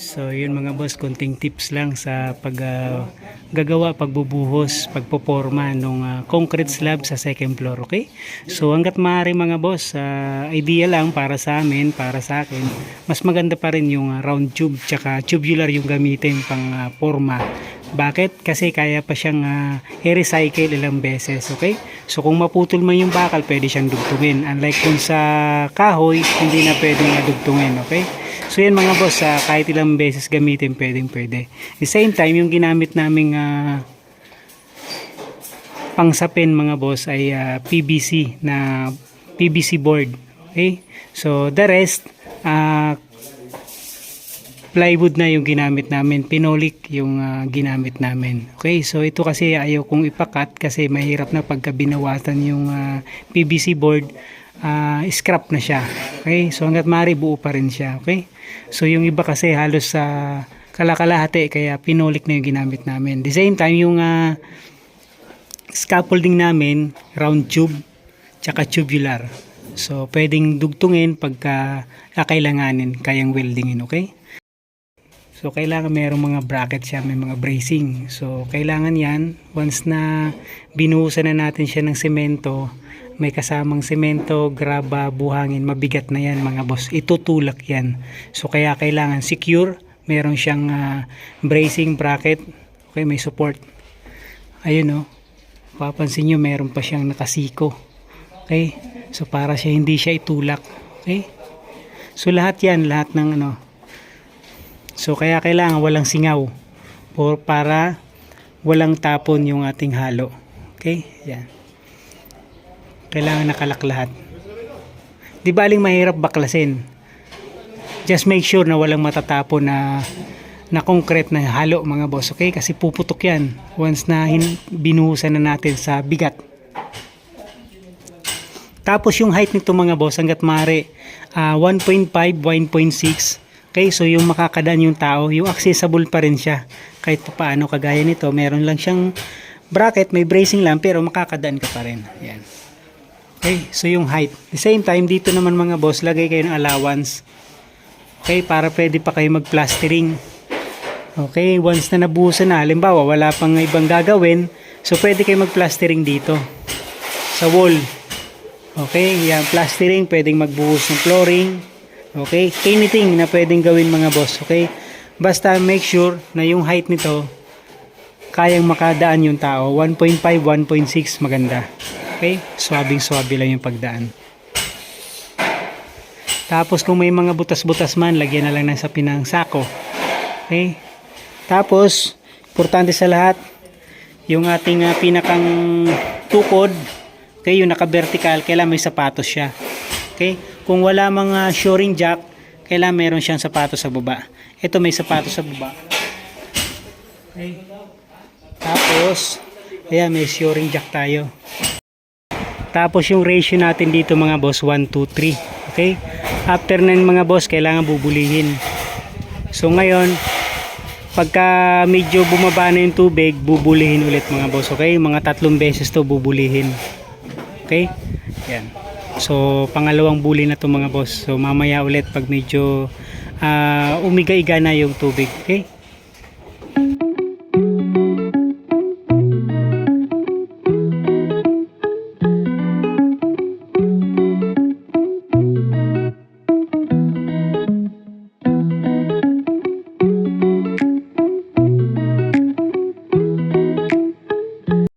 So yun mga boss, konting tips lang sa pag gagawa, pagbubuhos, pagpoporma ng ah, concrete slab sa second floor, okay? So hanggat maaari mga boss, ah, idea lang para sa amin, para sa akin, mas maganda pa rin yung ah, round tube tsaka tubular yung gamitin pang ah, forma. Bakit? Kasi kaya pa siyang ah, i-recycle ilang beses, okay? So kung maputol man yung bakal, pwede siyang dugtungin. Unlike kung sa kahoy, hindi na pwedeng dugtungin, okay? So yan mga boss, ah, kahit ilang beses gamitin, pwedeng pwede. The same time, yung ginamit naming ah, pangsapin mga boss ay ah, PVC na PVC board. Okay? So the rest, ah, plywood na yung ginamit namin, pinolik yung ah, ginamit namin. Okay, so ito kasi ayaw kong ipakat kasi mahirap na pagka binawasan yung ah, PVC board, ah, scrap na siya. Okay, so hanggat mari buo pa rin siya. Okay, so yung iba kasi halos sa kalakalahati kaya pinolik na yung ginamit namin. The same time yung ah, scaffolding namin, round tube, tsaka tubular. So, pwedeng dugtungin pagka kakailanganin, kayang weldingin, okay? So, kailangan mayroong mga bracket siya, may mga bracing. So, kailangan yan, once na binuhusan na natin siya ng semento, may kasamang semento, graba, buhangin, mabigat na yan mga boss. Itutulak yan. So, kaya kailangan secure, meron siyang ah, bracing bracket, okay, may support. Ayun oh, papansin nyo meron pa siyang nakasiko. Okay? So para siya hindi siya itulak. Okay? So lahat yan, lahat ng ano. So kaya kailangan walang singaw for para walang tapon yung ating halo. Okay? Yan. Kailangan nakalak lahat. Di baling mahirap baklasin. Just make sure na walang matatapon na na concrete na halo mga boss, okay? Kasi puputok yan once na binuhusan na natin sa bigat. Tapos yung height nito mga boss hanggat mare ah, 1.5, 1.6. Okay, so yung makakadaan yung tao, yung accessible pa rin siya. Kahit pa paano kagaya nito, meron lang siyang bracket, may bracing lang pero makakadaan ka pa rin. Yan. Okay, so yung height. The same time, dito naman mga boss, lagay kayo ng allowance. Okay, para pwede pa kayo mag-plastering. Okay, once na nabuhusan na, halimbawa wala pang ibang gagawin, so pwede kayo mag-plastering dito sa wall. Okay, yan, plastering, pwedeng magbuhos ng flooring. Okay, anything na pwedeng gawin mga boss. Okay, basta make sure na yung height nito kayang makadaan yung tao. 1.5, 1.6 maganda. Okay, swabing swabe lang yung pagdaan. Tapos kung may mga butas-butas man, lagyan na lang ng sapin ng sako. Okay? Tapos, importante sa lahat, yung ating ah, pinakang tukod, okay, yung naka-vertical, kailangan may sapatos siya. Okay? Kung wala mga shoring jack, kailangan meron siyang sapatos sa baba. Ito may sapatos sa baba. Okay? Tapos, ayan, may shoring jack tayo. Tapos yung ratio natin dito mga boss 1 2 3. Okay? After nun mga boss kailangan bubulihin. So ngayon pagka medyo bumaba na yung tubig, bubulihin ulit mga boss. Okay? Mga tatlong beses to bubulihin. Okay? Yan. So pangalawang buli na to mga boss. So mamaya ulit pag medyo ah, umiga-iga na yung tubig. Okay?